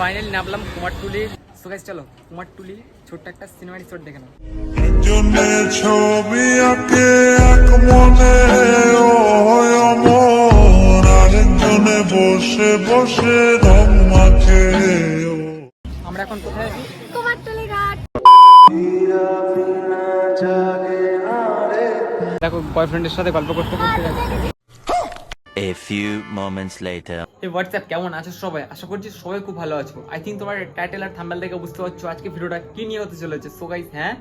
Finally নামলাম Kumartuli. So guys চলো কুমারটুলি ছোট্ট একটা সিনেমা রিসোর্ট দেখে নাও। ছবি আঁকে এক মনে ও অমর। আরেকজনে বসে বসে রং মাখে। আমরা এখন কোথায় আছি? কুমারটুলি ঘাট। দেখো বয়ফ্রেন্ডের সাথে গল্প করতে করতে A few moments later. এই হোয়াটসঅ্যাপ কেমন আছো সবাই? আশা করছি সবাই খুব ভালো আছো। আই থিঙ্ক তোমার টাইটেল আর থাম্বেল দেখে বুঝতে পারছ আজকে ভিডিওটা কি নিয়ে হতে চলেছে। সো গাইস হ্যাঁ?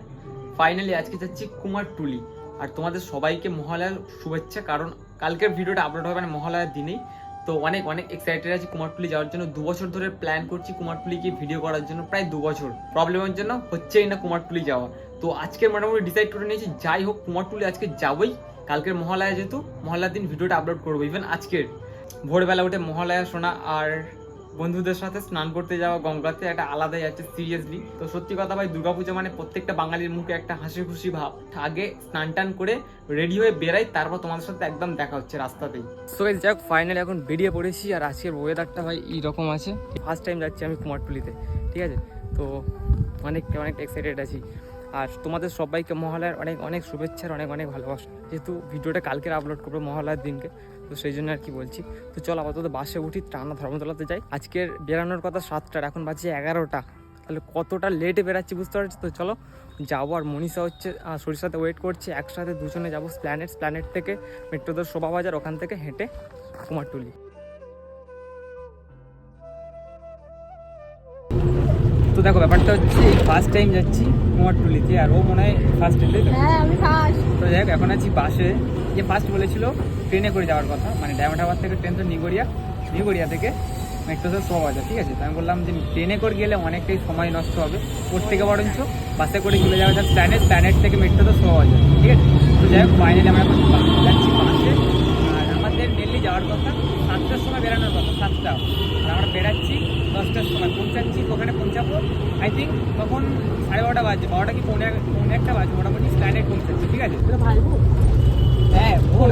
ফাইনালি আজকে যাচ্ছি কুমারটুলি আর তোমাদের সবাইকে মহালয়ার শুভেচ্ছা, কারণ কালকের ভিডিওটা আপলোড হবে মানে মহালয়ার দিনেই। তো অনেক অনেক এক্সাইটেড আছি কুমারটুলি যাওয়ার জন্য। দু বছর ধরে প্ল্যান করছি কুমারটুলি গিয়ে ভিডিও করার জন্য। প্রায় দু বছর। প্রবলেমের জন্য হচ্ছেই না কুমারটুলি যাওয়া। তো আজকের মোটামুটি ডিসাইড করে নিয়েছি। যাই হোক কুমারটুলি আজকে যাবই। কালকের মহালয়া যেহেতু, মহালয়ার দিন ভিডিওটা আপলোড করব। ইভেন আজকের। ভোরবেলা উঠে মহালয়া শোনা আর বন্ধুদের সাথে স্নান করতে যাওয়া গঙ্গাতে একটা আলাদাই আছে সিরিয়াসলি তো সত্যি কথা ভাই, দুর্গাপূজা মানে প্রত্যেকটা বাঙালির মুখে একটা হাসি খুশি ভাব। আগে স্নান টান করে রেডি হয়ে বেরাই, তারপর তোমাদের সাথে একদম দেখা হচ্ছে রাস্তাতেই। সো এই যাক ফাইনালি এখন বেরিয়ে পড়েছি, আর আজকের ওয়েদারটা ভাই এইরকম আছে। ফার্স্ট টাইম যাচ্ছি আমি কুমারটুলিতে, ঠিক আছে? তো অনেক অনেক এক্সাইটেড আছি। আর তোমাদের সবাইকে মহালয়ার অনেক অনেক শুভেচ্ছার অনেক অনেক ভালোবাসা। যেহেতু ভিডিওটা কালকে আপলোড করব মহালয়ার দিনকে, তো সেই জন্য আর কি বলছি। তো চল আপাতত বাসে উঠি, টানা ধর্মতলাতে যাই। আজকের বেরানোর কথা সাতটার, এখন বাজে এগারোটা। তাহলে কতটা লেটে বেরাচ্ছি বুঝতে পারছি তো? চলো যাব আর মনীষা হচ্ছে সাথে ওয়েট করছে। একসাথে দুজনে যাব স্প্ল্যানেট স্প্ল্যানেট থেকে মেট্রোদের শোভা বাজার ওখান থেকে হেঁটে কুমারটুলি। তো দেখো ব্যাপারটা হচ্ছে ফার্স্ট টাইম যাচ্ছি কুমারটুলিতে আর ও মনে হয় ফার্স্ট টাইম তো হ্যাঁ ফার্স্ট তো যাই হোক এখন আছি বাসে যে ফার্স্ট বলেছিল ট্রেনে করে যাওয়ার কথা মানে ডায়মন্ড হাবার থেকে ট্রেন তো নিগড়িয়া নিগড়িয়া থেকে মেট্রোতে শো বাজার ঠিক আছে? তো আমি বললাম যে ট্রেনে করে গেলে অনেকটাই সময় নষ্ট হবে ওর থেকে বরঞ্চ বাসে করে চলে যাওয়া যাক প্ল্যানেট প্ল্যানেট থেকে মেট্রোতে শো বাজার ঠিক আছে? তো যাই হোক ফাইনালি আমরা যাচ্ছি বাসে আর আমাদের মেনলি যাওয়ার কথা সাতটার সময় বেরানোর কথা সাতটা। আর আমরা বেরাচ্ছি দশটার সময়। পৌঁছাচ্ছি ওখানে পৌঁছাবো আই থিঙ্ক তখন সাড়ে বারোটা বাজে বারোটা কি পৌনে পৌনে একটা বাজে মোটামুটি স্ট্যান্ডে পৌঁছাচ্ছি ঠিক আছে? হ্যাঁ ভোর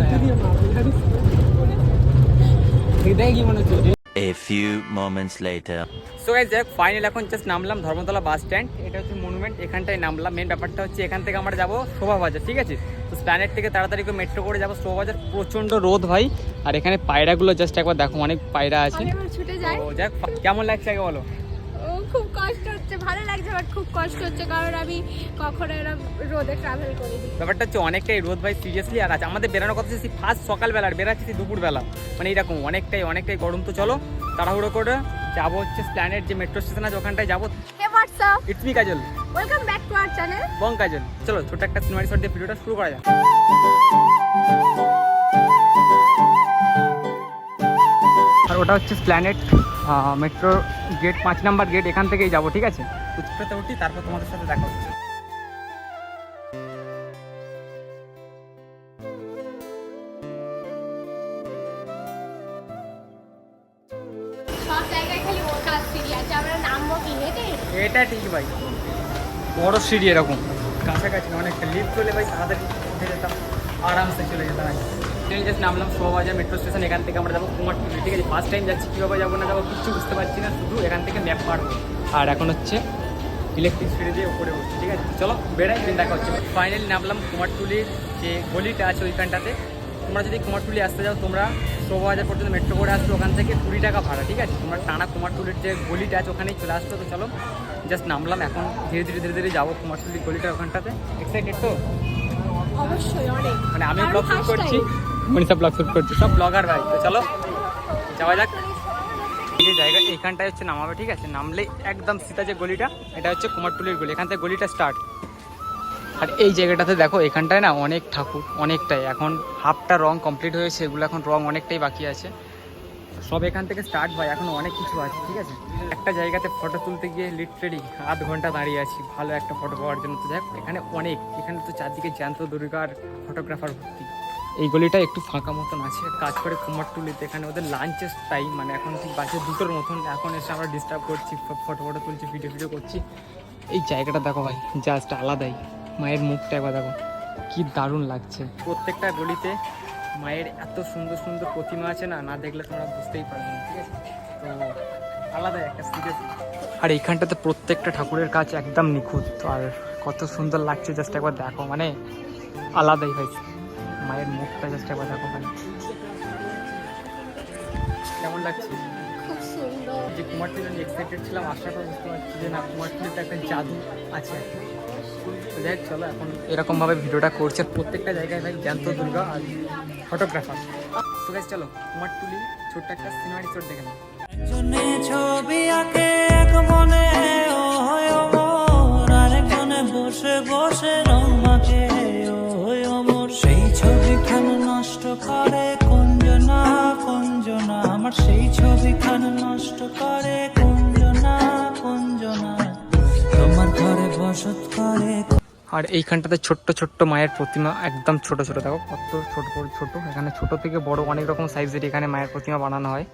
দেখে কি মনে হচ্ছে? A few moments later. So guys যাই ফাইনাল এখন জাস্ট নামলাম ধর্মতলা বাস স্ট্যান্ড এটা হচ্ছে মনুমেন্ট এখানটায় নামলাম। মেন ব্যাপারটা হচ্ছে এখান থেকে আমরা যাব শোভা বাজার ঠিক আছে? তো প্ল্যানেট থেকে তাড়াতাড়ি করে মেট্রো করে যাব শোভাবাজার প্রচণ্ড রোদ ভাই। আর এখানে পায়রাগুলো জাস্ট একবার দেখো অনেক পায়রা আছে। কেমন লাগছে আগে বলো? খুব কষ্ট হচ্ছে ভালো লাগছে বাট খুব কষ্ট হচ্ছে কারণ আমি কখনো এরকম রোদে ট্রাভেল করিনি। ব্যাপারটা হচ্ছে অনেকটাই রোদ ভাই সিরিয়াসলি আর আছে আমাদের বেরানোর কথা হচ্ছে ফার্স্ট সকালবেলা আর বেরাচ্ছি সেই দুপুরবেলা। মানে এরকম অনেকটাই অনেকটাই গরম তো চলো তাড়াহুড়ো করে যাব হচ্ছে প্ল্যানেট যে মেট্রো স্টেশন আছে ওখানটায় যাব। Hey what's up it's me Kajal welcome back to our channel Bong Kajal চলো ছোট একটা সিনেমা রিসোর্ট দিয়ে ভিডিওটা শুরু করা যাক। আর ওটা হচ্ছে প্ল্যানেট মেট্রো গেট পাঁচ নাম্বার গেট এখান থেকেই যাব ঠিক আছে? উচ্চতে উঠি তারপর তোমাদের সাথে দেখা হচ্ছে এটা ঠিক ভাই। বড় সিঁড়ি এরকম। কাছাকাছি অনেকটা লিফট চলে ভাই তাড়াতাড়ি উঠে যেতাম আরামসে চলে যেতাম ট্রেন জাস্ট নামলাম শোভাবাজার মেট্রো স্টেশন এখান থেকে আমরা যাব কুমারটুলি ঠিক আছে? ফার্স্ট টাইম যাচ্ছি কীভাবে যাব না যাব কিচ্ছু বুঝতে পারছি না শুধু এখান থেকে ম্যাপ পারব আর এখন হচ্ছে ইলেকট্রিক সিঁড়ি দিয়ে উপরে উঠছি ঠিক আছে? চলো বেড়াই দিন দেখা হচ্ছে। ফাইনালি নামলাম কুমারটুলির যে গলিটা আছে ওইখানটাতে। তোমরা যদি কুমারটুলি আসতে যাও তোমরা শোভাবাজার পর্যন্ত মেট্রো করে আসছো ওখান থেকে কুড়ি টাকা ভাড়া ঠিক আছে? তোমরা টানা কুমারটুলির যে গলিটা আছে ওখানেই চলে আসছো তো চলো জাস্ট নামলাম। এখন ধীরে ধীরে ধীরে ধীরে যাব কুমারটুলির গলিটা ওখানটাতে। এক্সাইটেড তো? অবশ্যই অনেক। মানে আমি ব্লগ শুট করছি। মনীষা ব্লগ শুট করছি। সব ব্লগার ভাই, তো চলো, যাওয়া যাক। এই যে জায়গা, এইখানটায় হচ্ছে নামাবে, ঠিক আছে? নামলেই একদম সীতা যে গলিটা, এটা হচ্ছে কুমারটুলির গলি। এখান থেকে গলিটা স্টার্ট আর এই জায়গাটাতে দেখো, এখানটায় না অনেক ঠাকুর, অনেকটাই। এখন হাফটা রং কমপ্লিট হয়েছে, এগুলো এখন রং অনেকটাই বাকি আছে। সব এখান থেকে স্টার্ট হয়, এখন অনেক কিছু আছে, ঠিক আছে? একটা জায়গাতে ফটো তুলতে গিয়ে লিটারেলি আধ ঘণ্টা দাঁড়িয়ে আছি, ভালো একটা ফটো পাওয়ার জন্য। তো দেখ, এখানে অনেক। এখানে তো চারদিকে জ্যান্ত দুর্গার ফটোগ্রাফার ভর্তি। এই গলিটা একটু ফাঁকা মতন আছে। কাজ করে কুমারটুলিতে এখানে ওদের লাঞ্চের টাইম মানে এখন ঠিক বাজে দুটোর মতন। এখন এসে আমরা ডিস্টার্ব করছি ফটো ফটো তুলছি ভিডিও ভিডিও করছি। এই জায়গাটা দেখো ভাই জাস্ট আলাদাই। মায়ের মুখটা একবার দেখো, কি দারুণ লাগছে। প্রত্যেকটা গলিতে মায়ের এত সুন্দর সুন্দর প্রতিমা আছে না না দেখলে তোমরা বুঝতেই পারবে ঠিক আছে? তো আলাদাই একটা সিরিয়াস আর এইখানটাতে প্রত্যেকটা ঠাকুরের কাজ একদম নিখুঁত। আর কত সুন্দর লাগছে জাস্ট একবার দেখো মানে আলাদাই হয়েছে। মায়ের মুখটা জাস্ট একবার দেখো মানে কেমন লাগছে? খুব সুন্দর। যে কুমারটুলি আমি এক্সাইটেড ছিলাম আশা করে বুঝতে পারছি যে না কুমারটুলিতে একটা জাদু আছে। তো যাই চলো এখন এরকম ভাবে ভিডিওটা করছে। প্রত্যেকটা জায়গায় ভাই জ্যান্ত দুর্গা আর ফটোগ্রাফার তো গাইস চলো কুমারটুলি ছোট্ট একটা সিনেমাটিক শট দেখে নাও। ছবি আঁকে এক মনে হয় বসে বসে আর এইখানটাতে ছোট্ট ছোট্ট মায়ের প্রতিমা, একদম ছোট ছোট, দেখো কত ছোট ছোট। এখানে ছোট থেকে বড় অনেক রকম সাইজের এখানে মায়ের প্রতিমা বানানো হয়।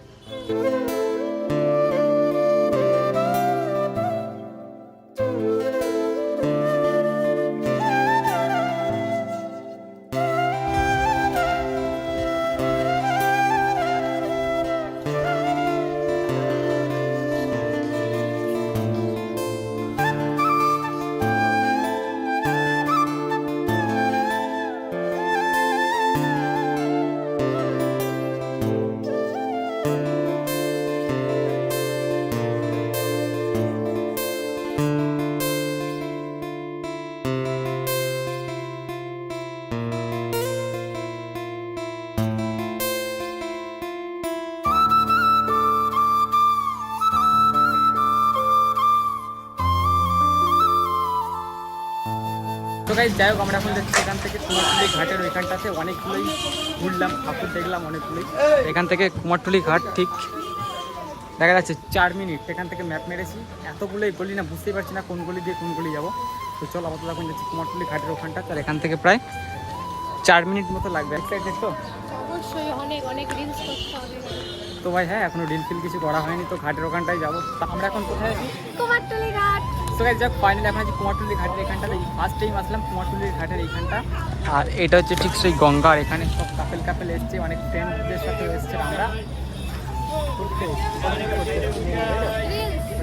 গাইজ যাই হোক আমরা এখন যাচ্ছি এখান থেকে কুমারটুলি ঘাটের ওইখানটাতে অনেকগুলোই ঘুরলাম ঠাকুর দেখলাম অনেকগুলোই। এখান থেকে কুমারটুলি ঘাট ঠিক। দেখা যাচ্ছে চার মিনিট এখান থেকে ম্যাপ মেরেছি। এতগুলোই গলি না বুঝতেই পারছি না কোন গলি দিয়ে কোন গলি যাব। তো চলো আপাতত এখন যাচ্ছি কুমারটুলি ঘাটের ওখানটা। আর এখান থেকে প্রায় চার মিনিট মতো লাগবে। এক্সাইটেড তো অবশ্যই অনেক অনেক রিলস করতে হবে। তো ভাই হ্যাঁ এখনও ডিল ফিল কিছু করা হয়নি তো ঘাটের ওখানটায় যাব। তা আমরা এখন কোথায় আছি? কুমারটুলি গাইজ যাক ফাইনালি এখন আছি কুমারটুলি ঘাটের এখানটাতে। ফার্স্ট টাইম আসলাম কুমারটুলির ঘাটের এইখানটা আর এটা হচ্ছে ঠিক সেই গঙ্গা আর এখানে। সব কাপেল কাপেল এসছে অনেক ফ্রেন্ডদের সাথে এসছে আমরা।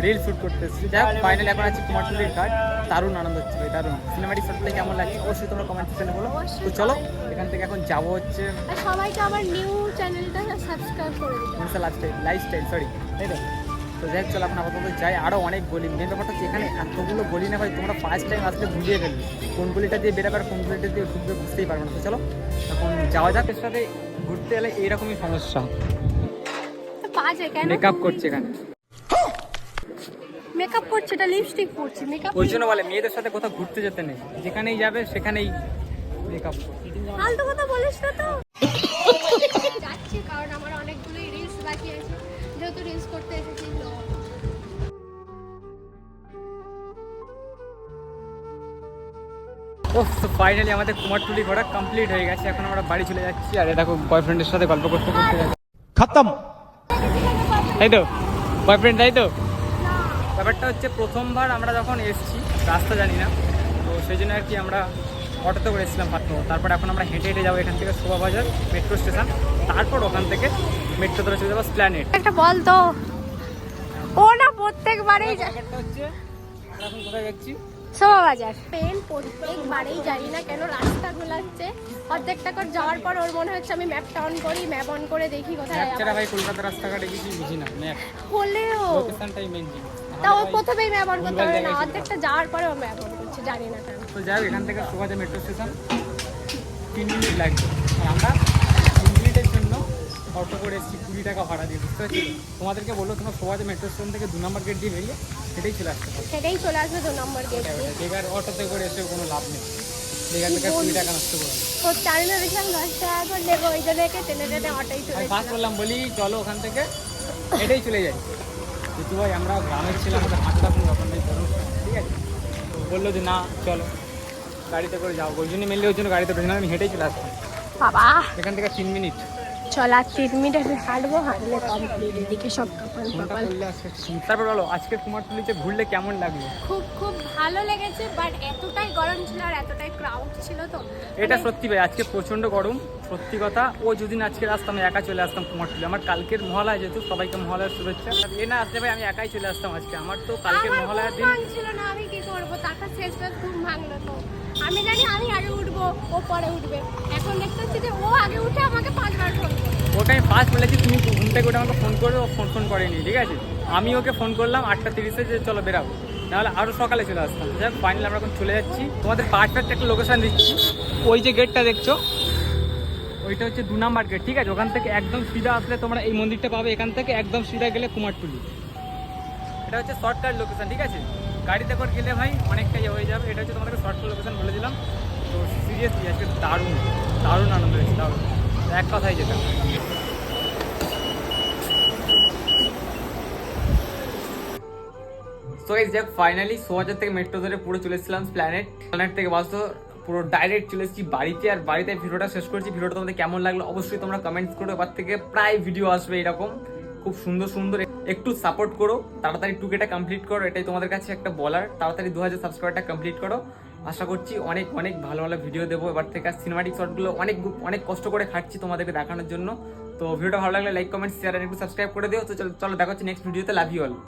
রিল শ্যুট করতে এসেছি যাই হোক ফাইনালি এখন আছি কুমারটুলির ঘাট। দারুণ আনন্দ হচ্ছে ভাই দারুণ। সিনেমাটিক শটগুলো কেমন লাগছে? অবশ্যই তোমরা কমেন্ট সেকশনে বলো। তো চলো এখান থেকে এখন যাব হচ্ছে সবাইকে আমার নিউ চ্যানেলটা সাবস্ক্রাইব করে লাইফস্টাইল সরি তাই তো? তো যাই চলো এখন আপাতত যাই। আরও অনেক গলি। মেন ব্যাপারটা হচ্ছে এখানে এতগুলো গলি না ভাই তোমরা ফার্স্ট টাইম আসলে ভুলিয়ে ফেলবে। কোন গলিটা দিয়ে বেরোবে আর কোন গলিটা দিয়ে ঢুকবে বুঝতেই পারবে না। তো চলো এখন যাওয়া যাক। এর সাথে ঘুরতে এলে এইরকমই সমস্যা। মেকআপ করছে এখানে। মেকআপ করছে এটা লিপস্টিক পরছে মেকআপ ওই জন্য বলে মেয়েদের সাথে কোথাও ঘুরতে যেতে নেই। যেখানেই যাবে সেখানেই মেকআপ ফালতু কথা বলিস না তো। যাচ্ছি কারণ আমার অনেকগুলোই রিলস বাকি আছে। যেহেতু রিলস করতে এসেছি তো ফাইনালি আমাদের কুমারটুলি ঘোরা কমপ্লিট হয়ে গেছে। এখন আমরা বাড়ি চলে যাচ্ছি। আর দেখো বয়ফ্রেন্ডের সাথে গল্প করতে করতে খতম। তাই তো? বয়ফ্রেন্ড তাই তো? ব্যাপারটা হচ্ছে প্রথমবার আমরা যখন এসেছি রাস্তা জানি না তো সেই জন্য আর কি আমরা অটোতে করে এসেছিলাম ভাত তারপর এখন আমরা হেঁটে হেঁটে যাব এখান থেকে শোভাবাজার মেট্রো স্টেশন তারপর ওখান থেকে মেট্রো ধরে চলে যাব স্প্ল্যানেট একটা বল তো। ও না প্রত্যেকবারেই এখন কোথায় যাচ্ছি? শোভা বাজার পেন প্রত্যেকবারেই জানি না কেন রাস্তা গোলাচ্ছে অর্ধেকটা করে যাওয়ার পর ওর মনে হচ্ছে আমি ম্যাপটা অন করি ম্যাপ অন করে দেখি কোথায় ভাই কলকাতা রাস্তাঘাটে কিছু বুঝি না ম্যাপ হলেও। লোকেশনটাই তা ও প্রথমেই ম্যাপ অন করতে পারে না অর্ধেকটা যাওয়ার পরে ও ম্যাপ অন করছে জানি না কেন। তো যাই এখান থেকে শোভাবাজার মেট্রো স্টেশন তিন মিনিট লাগবে। আমরা তিন মিনিটের জন্য অটো করে এসেছি কুড়ি টাকা ভাড়া দিয়ে বুঝতে পারছি? তোমাদেরকে বলল তোমার শোভাবাজার মেট্রো স্টেশন থেকে দু নম্বর গেট দিয়ে বেরিয়ে সেটাই চলে আসতে পারো। সেটাই চলে আসবে দু নম্বর গেট অটোতে করে এসে কোনো লাভ নেই। কুড়ি টাকা নষ্ট করে ও চার ভেবেছিলাম দশ টাকা করে নেব ওই জন্য টেনে টেনে অটোই চলে বললাম বলি চলো ওখান থেকে এটাই চলে যাই। যেহেতু ভাই আমরা গ্রামের ছিলাম আমাদের হাঁটতে কোনো ব্যাপার নেই ধরো ঠিক আছে? তো বলল যে না চলো গাড়িতে করে যাও। ওই জন্য মেনলি ওই জন্য গাড়িতে করে আমি হেঁটেই চলে আসতাম। বাবা! এখান থেকে তিন মিনিট চল আর তিন মিনিট আমি হাঁটবো হাঁটলে কমপ্লিট এদিকে সব কপাল কপাল। তারপর বলো আজকে কুমারটুলিতে ঘুরলে কেমন লাগল? খুব খুব ভালো লেগেছে বাট এতটাই গরম ছিল আর এতটাই ক্রাউড ছিল তো। এটা মানে সত্যি ভাই আজকে প্রচণ্ড গরম সত্যি কথা। ও যদি না আজকে আসতাম একা চলে আসতাম কুমারটুলি আমার কালকের মহালয়া যেহেতু সবাইকে মহালয়ার শুভেচ্ছা। এ না আসলে ভাই আমি একাই চলে আসতাম আজকে। আমার তো কালকের মহালয়ার দিন ভাঙছিল না আমি কি করব? তারপর শেষ শেষ ঘুম ভাঙলো তো। আমি জানি আমি আগে উঠবো, ও পরে উঠবে। এখন দেখতে পাচ্ছি যে ও আগে উঠে আমাকে পাঁচবার ফোন আমি ফার্স্ট বলেছি, তুমি ঘুম থেকে উঠে আমাকে ফোন করবে, ও ফোন ফোন করেনি। ঠিক আছে? আমি ওকে ফোন করলাম আটটা তিরিশে যে, চলো বেরাও নাহলে আরও সকালে চলে আসতাম। যাক ফাইনাল আমরা এখন চলে যাচ্ছি। তোমাদের পারফেক্ট একটা লোকেশন দিচ্ছি। ওই যে গেটটা দেখছ? ওইটা হচ্ছে দু নাম্বার গেট ঠিক আছে? ওখান থেকে একদম সিধা আসলে তোমরা এই মন্দিরটা পাবে। এখান থেকে একদম সিধা গেলে কুমারটুলি। এটা হচ্ছে শর্টকাট লোকেশন ঠিক আছে? গাড়িতে করে গেলে ভাই অনেকটা ইয়ে হয়ে যাবে। এটা হচ্ছে তোমাদেরকে শর্টকাট লোকেশন বলে দিলাম। তো সিরিয়াসলি আজকে দারুণ দারুণ আনন্দ হয়েছে, দারুণ। এক কথাই যেটা। সো এই যাক ফাইনালি সোহাজার থেকে মেট্রো ধরে পুরো চলে এসেছিলাম প্ল্যানেট প্ল্যানেট থেকে বাস তো পুরো ডাইরেক্ট চলে এসেছি বাড়িতে। আর বাড়িতে ভিডিওটা শেষ করেছি। ভিডিওটা তোমাদের কেমন লাগল অবশ্যই তোমরা কমেন্টস করো এবার থেকে প্রায় ভিডিও আসবে এরকম। খুব সুন্দর সুন্দর। একটু সাপোর্ট করো, তাড়াতাড়ি টুকেটা কমপ্লিট করো, এটাই তোমাদের কাছে একটা বলার। তাড়াতাড়ি দু হাজার সাবস্ক্রাইবারটা কমপ্লিট করো। আশা করছি অনেক অনেক ভালো ভালো ভিডিও দেবো। এবার থেকে সিনেমাটিক শর্টগুলো অনেক অনেক কষ্ট করে খাটছি তোমাদেরকে দেখানোর জন্য। তো ভিডিওটা ভালো লাগলে লাইক কমেন্ট শেয়ার আর একটু সাবস্ক্রাইব করে দিও। তো চলো দেখা হচ্ছে নেক্সট ভিডিওতে লাভ ইউ অল